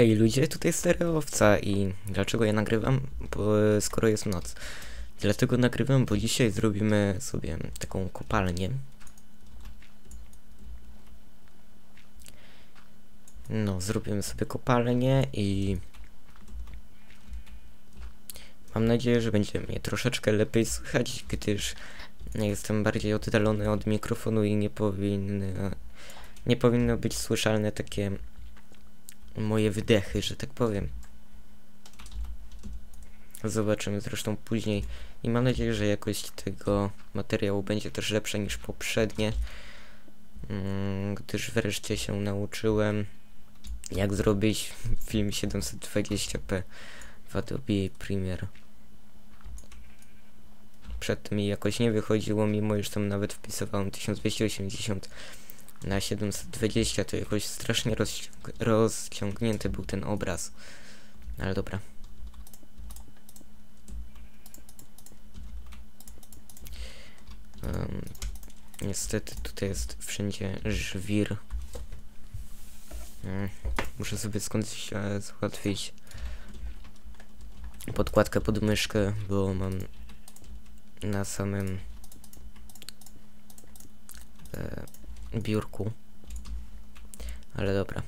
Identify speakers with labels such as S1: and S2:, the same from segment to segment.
S1: Hej ludzie, tutaj stereowca i dlaczego ja nagrywam? Bo skoro jest noc. Dlatego nagrywam, bo dzisiaj zrobimy sobie taką kopalnię. No, zrobimy sobie kopalnię i mam nadzieję, że będzie mnie troszeczkę lepiej słychać, gdyż jestem bardziej oddalony od mikrofonu i nie powinny, nie powinno być słyszalne takie moje wydechy, że tak powiem. Zobaczymy zresztą później i mam nadzieję, że jakość tego materiału będzie też lepsza niż poprzednie, mm, gdyż wreszcie się nauczyłem jak zrobić film 720p w Adobe Premiere. Przedtem mi jakoś nie wychodziło, mimo iż tam nawet wpisywałem 1280 na 720 to jakoś strasznie rozciąg rozciągnięty był ten obraz. Ale dobra. Um, niestety tutaj jest wszędzie żwir. Hmm, muszę sobie skądś e, załatwić podkładkę pod myszkę, bo mam na samym e, biurku. Ale dobra.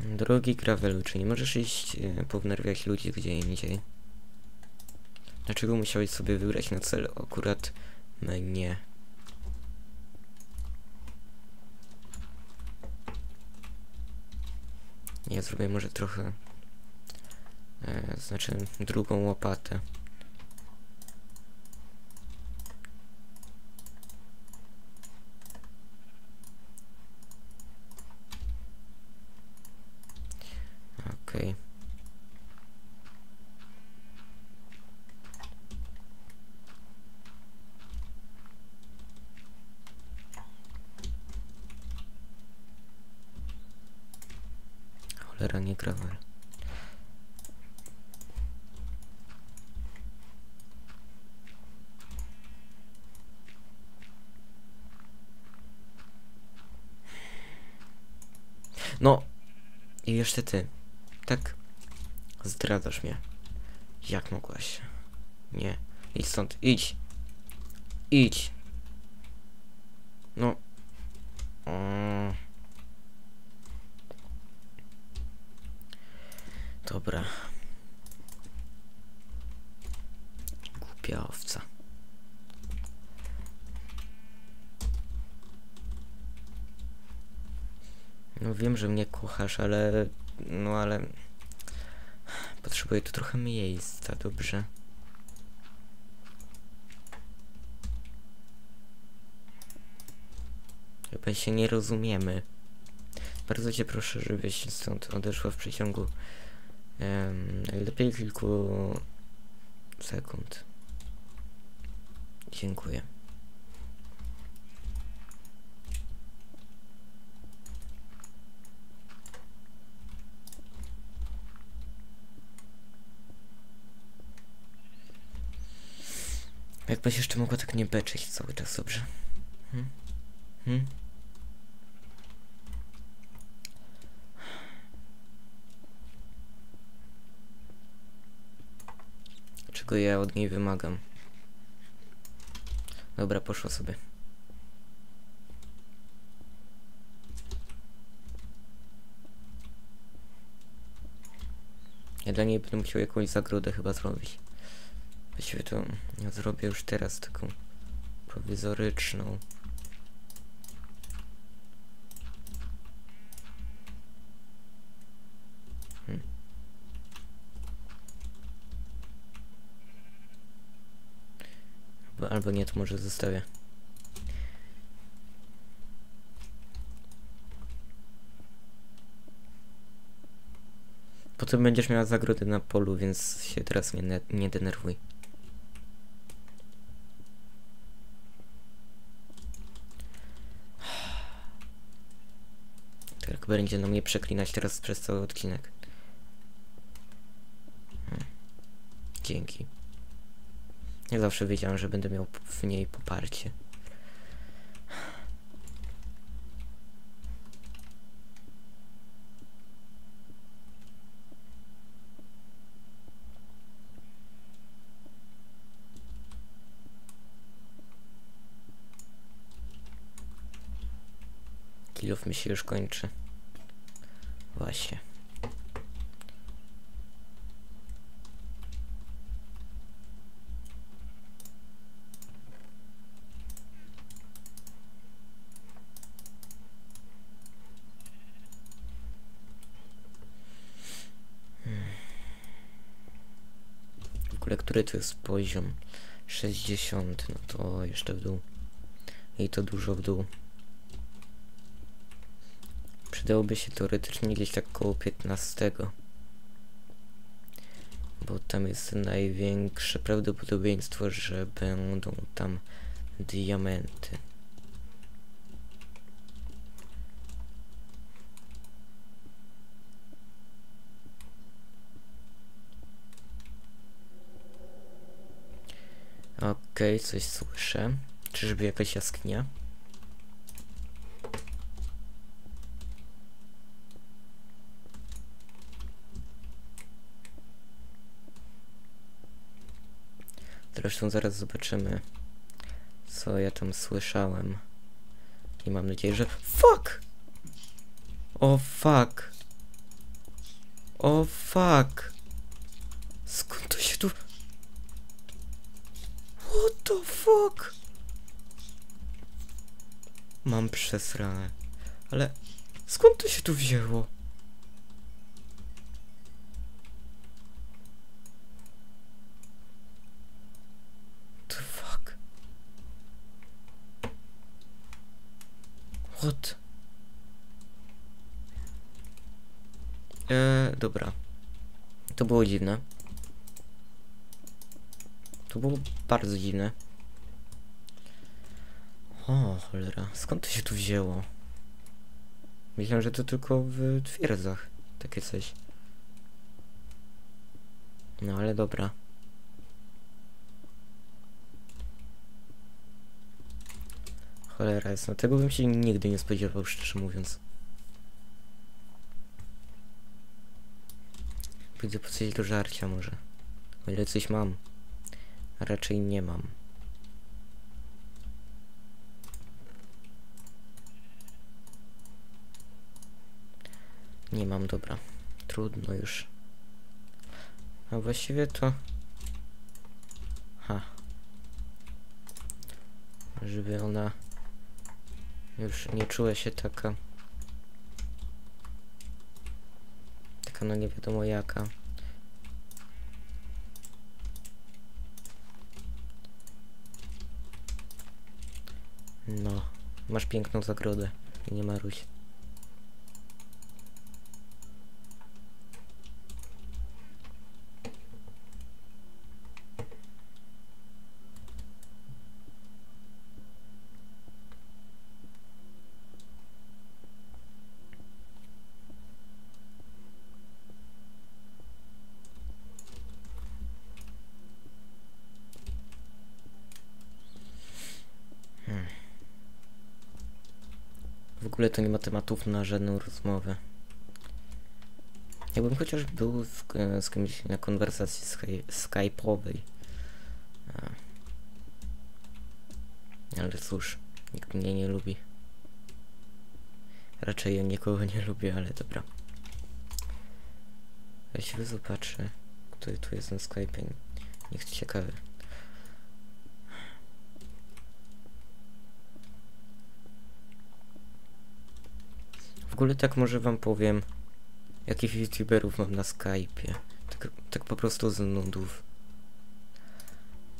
S1: Drogi Gravelu, czy nie możesz iść e, pownerwiać ludzi gdzie indziej? Dlaczego musiałeś sobie wybrać na cel akurat mnie? Ja zrobię może trochę... E, znaczy drugą łopatę. Okej. Okay. Cholera, nie grawer. No, i jeszcze ty. Tak zdradzasz mnie. Jak mogłaś? Nie. Idź stąd. Idź. Idź. No. Mm. Dobra. Głupia owca. No wiem, że mnie kochasz, ale... No ale... Potrzebuję tu trochę miejsca, dobrze? Chyba się nie rozumiemy. Bardzo cię proszę, żebyś stąd odeszła w przeciągu um, najlepiej kilku sekund. Dziękuję. Jakbyś jeszcze mogła tak nie beczyć cały czas, dobrze? Hmm? Hmm? Czego ja od niej wymagam? Dobra, poszła sobie. Ja dla niej będę musiał jakąś zagrodę chyba zrobić. Właściwie to ja zrobię już teraz taką prowizoryczną. albo nie, to może zostawię. Potem będziesz miała zagrody na polu, więc się teraz nie, nie denerwuj. Tak będzie na mnie przeklinać teraz przez cały odcinek. Hmm. Dzięki. Ja zawsze wiedziałem, że będę miał w niej poparcie. Kilof mi się już kończy. Właśnie. Hmm. W ogóle, który to jest poziom? 60, no to jeszcze w dół. I to dużo w dół. Przydałoby się teoretycznie gdzieś tak koło 15. Bo tam jest największe prawdopodobieństwo, że będą tam diamenty. Okej, okay, coś słyszę. Czyżby jakaś jaskinia? Zresztą zaraz zobaczymy, co ja tam słyszałem. I mam nadzieję, że... Fuck! O fuck! O fuck! Skąd to się tu... What the fuck? Mam przesrane. Ale skąd to się tu wzięło? The fuck? What? Eee, dobra. To było dziwne. To było bardzo dziwne. O, cholera. Skąd to się tu wzięło? Myślałem, że to tylko w twierdzach. Takie coś. No ale dobra. Cholera jest. No tego bym się nigdy nie spodziewał, szczerze mówiąc. Pójdę po coś do żarcia może. O ile coś mam. Raczej nie mam. Nie mam, dobra. Trudno już. A właściwie to... Ha. Żeby ona już nie czuła się taka... Taka no nie wiadomo jaka. No, masz piękną zagrodę. Nie maruś. Ogóle to nie ma tematów na żadną rozmowę. Jakbym chociaż był z, z kimś na konwersacji sky, skype'owej. Ale cóż, nikt mnie nie lubi. Raczej ja nikogo nie lubię, ale dobra. Właściwie zobaczę, kto tu jest na Skype'ie. Niech ciekawy. W ogóle tak może wam powiem, jakich youtuberów mam na Skype'ie. Tak, tak po prostu z nudów.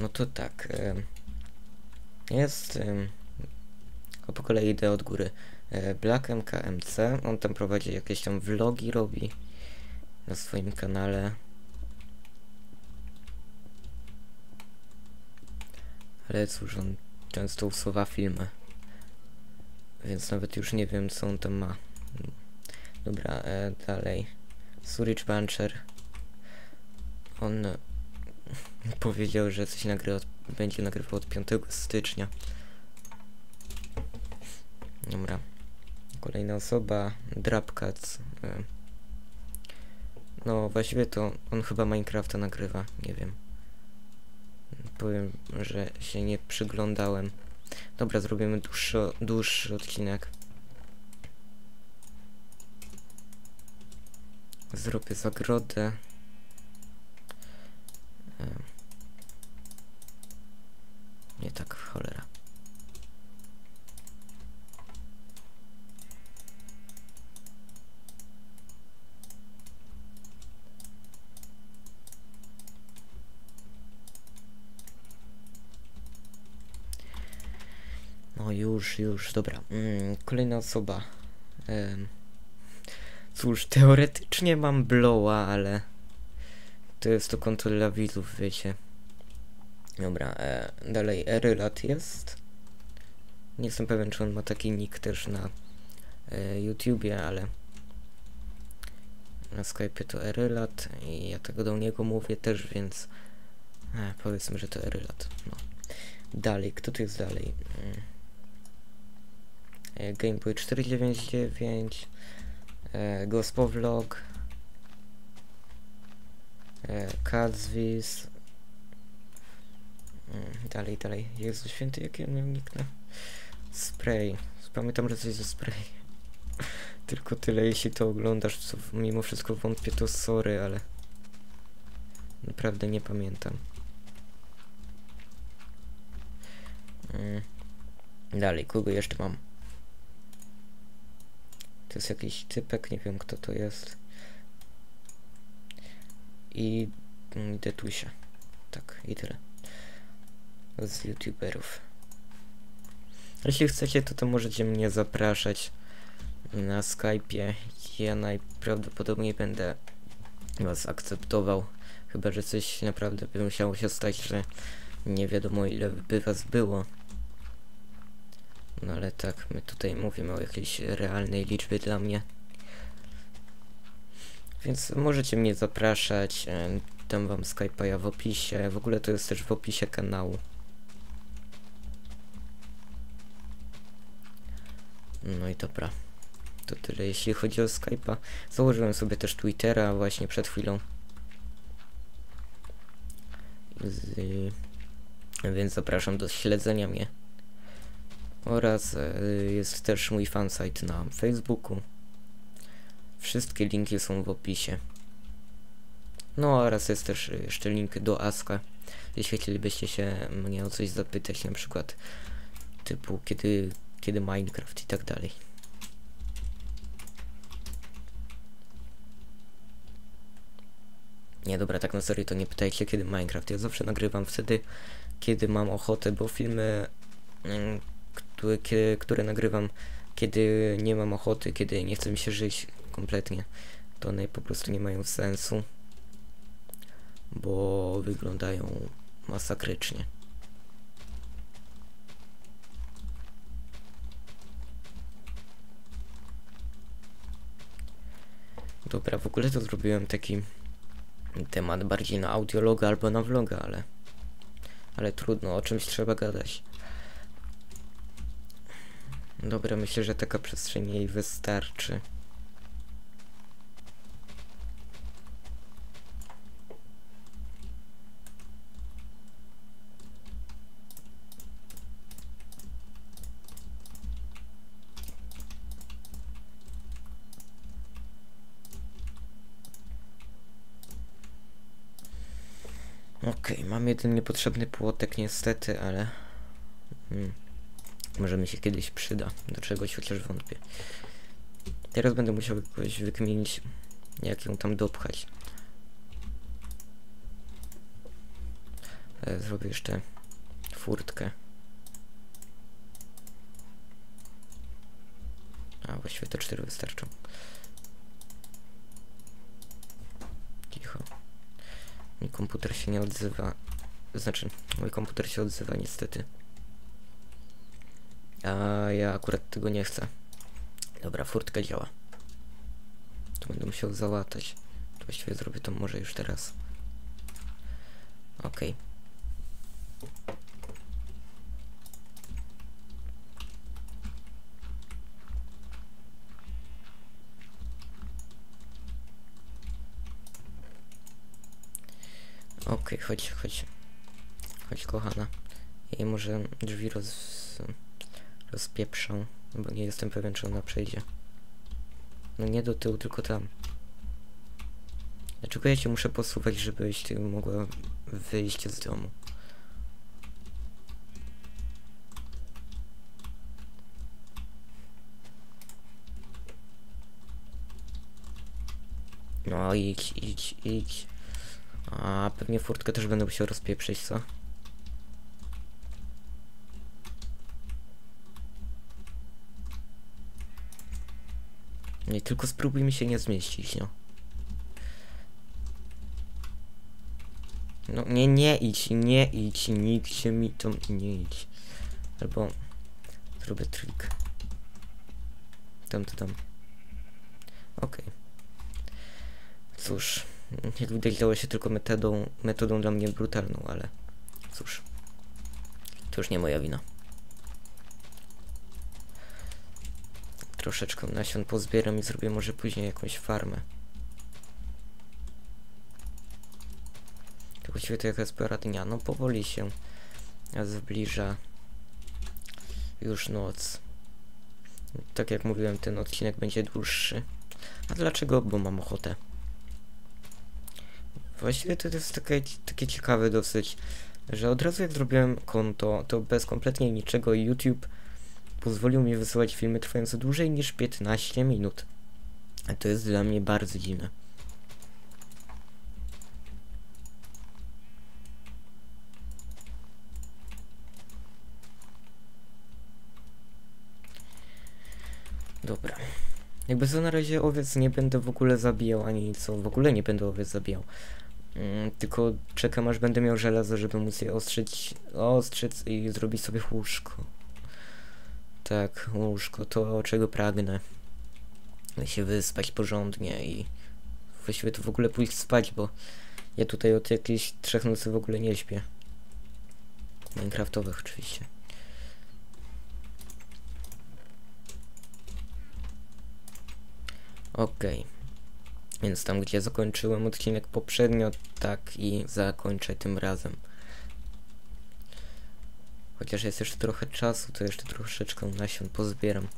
S1: No to tak. Jest... E, po kolei idę od góry. E, Black MKMC, on tam prowadzi jakieś tam vlogi, robi na swoim kanale. Ale cóż, on często usuwa filmy. Więc nawet już nie wiem, co on tam ma. Dobra, e, dalej. Surich Buncher. On powiedział, że coś nagry będzie nagrywał od 5 stycznia. Dobra. Kolejna osoba, Drapcats. E, no właściwie to on chyba Minecrafta nagrywa, nie wiem. Powiem, że się nie przyglądałem. Dobra, zrobimy dłuższy, dłuższy odcinek. Zrobię zagrodę. Em. Nie tak, cholera. No już, już, dobra. Mm, kolejna osoba. Cóż, teoretycznie mam blowa, ale to jest to konto dla widzów, wiecie. Dobra, e, dalej Erylat jest. Nie jestem pewien, czy on ma taki nick też na e, YouTubie, ale na Skype to Erylat i ja tego do niego mówię też, więc e, powiedzmy, że to Erylat. No. Dalej, kto tu jest dalej? Mm. E, Gameboy 499 e, Gospovlog e, mm, dalej, dalej. Jezu święty, jaki on miał nick na Spray. Pamiętam, że coś ze spray. Tylko tyle, jeśli to oglądasz co mimo wszystko wątpię, to sorry, ale naprawdę nie pamiętam. Mm. dalej, kogo jeszcze mam to jest jakiś typek, nie wiem kto to jest. I mm, Detusia. Tak, i tyle. Z youtuberów. Jeśli chcecie, to to możecie mnie zapraszać na Skype'ie. Ja najprawdopodobniej będę was akceptował. Chyba, że coś naprawdę by musiało się stać, że nie wiadomo ile by was było. No ale tak, my tutaj mówimy o jakiejś realnej liczbie dla mnie. Więc możecie mnie zapraszać, e, dam wam Skype'a w opisie, w ogóle to jest też w opisie kanału. No i dobra. To tyle jeśli chodzi o Skype'a. Założyłem sobie też Twittera właśnie przed chwilą. Z, więc zapraszam do śledzenia mnie. Oraz e, jest też mój fansite na Facebooku. Wszystkie linki są w opisie. No oraz jest też jeszcze link do Aska. Jeśli chcielibyście się mnie o coś zapytać, na przykład typu kiedy, kiedy Minecraft i tak dalej. Nie, dobra, tak na serio to nie pytajcie kiedy Minecraft. Ja zawsze nagrywam wtedy, kiedy mam ochotę, bo filmy, mm, które, które nagrywam, kiedy nie mam ochoty, kiedy nie chce mi się żyć kompletnie, to one po prostu nie mają sensu, bo wyglądają masakrycznie. Dobra, w ogóle to zrobiłem taki temat bardziej na audiologa albo na vloga, ale ale trudno, o czymś trzeba gadać. Dobra, myślę, że taka przestrzeń jej wystarczy. Okej, okay, mam jeden niepotrzebny płotek niestety, ale... Hmm. Może mi się kiedyś przyda. Do czegoś chociaż wątpię. Teraz będę musiał jakoś wykminić, jak ją tam dopchać. E, zrobię jeszcze furtkę. A, właściwie to cztery wystarczą. Cicho. Mój komputer się nie odzywa. Znaczy, mój komputer się odzywa niestety. A ja akurat tego nie chcę. Dobra, furtka działa. To będę musiał załatać. To właściwie zrobię to może już teraz. Okej. Okej, chodź, chodź. Chodź, kochana. Jej może drzwi roz... rozpieprzą, bo nie jestem pewien, czy ona przejdzie. No nie do tyłu, tylko tam. Dlaczego ja muszę posuwać, żebyś ty mogła wyjść z domu? No idź, idź, idź. A pewnie furtkę też będę musiał rozpieprzyć, co? Nie, tylko spróbuj mi się nie zmieścić, no. No nie, nie idź, nie idź, się mi to nie idź. Albo zrobię trik. Tam, to tam. Okej. Cóż, jak widać dało się tylko metodą, metodą dla mnie brutalną, ale cóż. To już nie moja wina. Troszeczkę nasion pozbieram i zrobię może później jakąś farmę. To właściwie to jaka pora dnia? No powoli się zbliża już noc. Tak jak mówiłem, ten odcinek będzie dłuższy. A dlaczego? Bo mam ochotę. Właściwie to jest takie, takie ciekawe dosyć, że od razu jak zrobiłem konto, to bez kompletnie niczego YouTube pozwolił mi wysyłać filmy trwające dłużej niż 15 minut. A to jest dla mnie bardzo dziwne. Dobra. Jakby co na razie owiec nie będę w ogóle zabijał, ani co, w ogóle nie będę owiec zabijał. Mm, tylko czekam aż będę miał żelazo, żeby móc je ostrzyć, ostrzyc i zrobić sobie łóżko. Tak, łóżko, to czego pragnę. się wyspać porządnie i właściwie to w ogóle pójść spać, bo ja tutaj od jakichś trzech nocy w ogóle nie śpię. Minecraftowych oczywiście. Okej. Okay. Więc tam, gdzie zakończyłem odcinek poprzednio, tak i zakończę tym razem. Chociaż jest jeszcze trochę czasu, to jeszcze troszeczkę nasion pozbieram.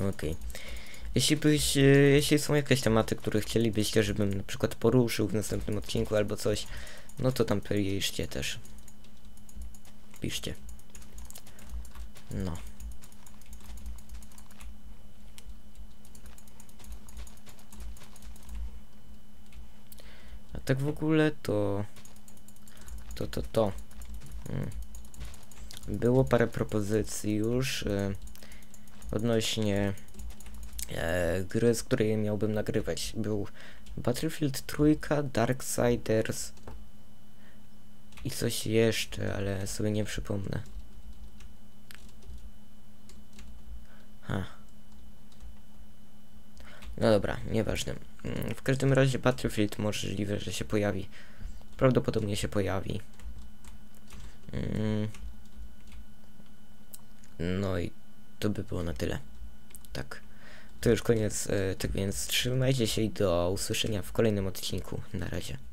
S1: Okej. Okay. Jeśli, byś, e, jeśli są jakieś tematy, które chcielibyście, żebym na przykład poruszył w następnym odcinku albo coś, no to tam piszcie też. Piszcie. No. A tak w ogóle to... To, to, to. Hmm. Było parę propozycji już e, odnośnie e, gry, z której miałbym nagrywać. Był Battlefield trójka, Darksiders i coś jeszcze, ale sobie nie przypomnę. Ha. No dobra, nieważne. Mm, w każdym razie Battlefield możliwe, że się pojawi. Prawdopodobnie się pojawi. Mm. No i to by było na tyle. Tak. To już koniec, e, tak więc trzymajcie się i do usłyszenia w kolejnym odcinku. Na razie.